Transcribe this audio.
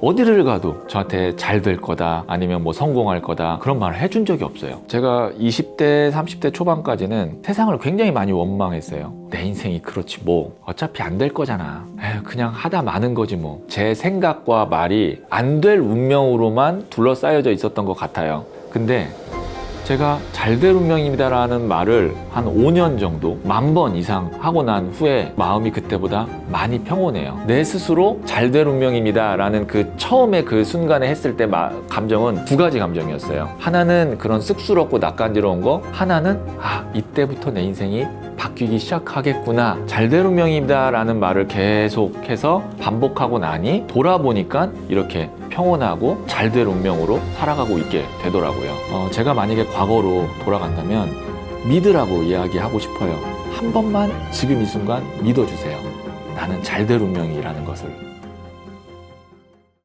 어디를 가도 저한테 잘 될 거다 아니면 뭐 성공할 거다 그런 말을 해준 적이 없어요. 제가 20대, 30대 초반까지는 세상을 굉장히 많이 원망했어요. 내 인생이 그렇지 뭐 어차피 안 될 거잖아. 에휴, 그냥 하다 마는 거지 뭐. 제 생각과 말이 안 될 운명으로만 둘러싸여져 있었던 것 같아요. 근데 제가 잘 될 운명입니다라는 말을 한 5년 정도 만 번 이상 하고 난 후에 마음이 그때보다 많이 평온해요. 내 스스로 잘 될 운명입니다라는 그 처음에 그 순간에 했을 때 마- 감정은 두 가지 감정이었어요. 하나는 그런 쑥스럽고 낯간지러운 거, 하나는 아 이때부터 내 인생이 바뀌기 시작하겠구나. 잘될 운명입니다라는 말을 계속해서 반복하고 나니 돌아보니까 이렇게 평온하고 잘 될 운명으로 살아가고 있게 되더라고요. 어, 제가 만약에 과거로 돌아간다면 믿으라고 이야기하고 싶어요. 한 번만 지금 이 순간 믿어주세요. 나는 잘 될 운명이라는 것을.